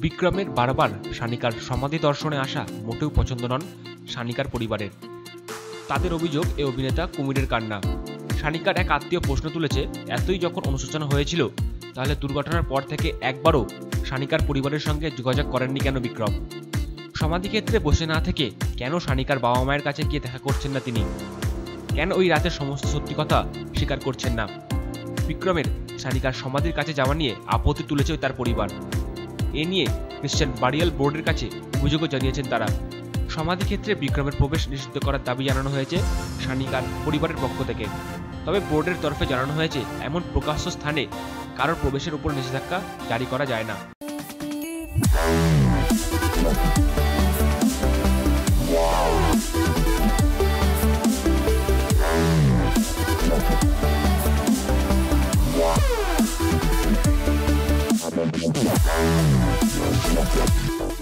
বিক্রমের বারবার সানিকার সমাধি দর্শনে আসা মোটেও পছন্দ নন সানিকার পরিবারের। তাদের অভিযোগ, এ অভিনেতা কুমিরের কান্না। সানিকার এক আত্মীয় প্রশ্ন তুলেছে, এতই যখন অনুশোচনা হয়েছিল, তাহলে দুর্ঘটনার পর থেকে একবারও সানিকার পরিবারের সঙ্গে যোগাযোগ করেননি কেন বিক্রম? সমাধিক্ষেত্রে বসে না থেকে কেন সানিকার বাবা মায়ের কাছে গিয়ে দেখা করছেন না তিনি? কেন ওই রাতের সমস্ত সত্যি কথা স্বীকার করছেন না? বিক্রমের সানিকার সমাধির কাছে যাওয়া নিয়ে আপত্তি তুলেছে তার পরিবার। এ নিয়ে ক্রিশ্চিয়ান বাড়িয়াল বোর্ডের কাছে অভিযোগও জানিয়েছেন তারা সমাধি ক্ষেত্রে বিক্রমের প্রবেশ নিষিদ্ধ করার দাবি জানানো হয়েছে সানিকার পরিবারের পক্ষ থেকে তবে বোর্ডের তরফে জানানো হয়েছে, এমন প্রকাশ্য স্থানে কারোর প্রবেশের উপর নিষেধাজ্ঞা জারি করা যায় না Thank you. thank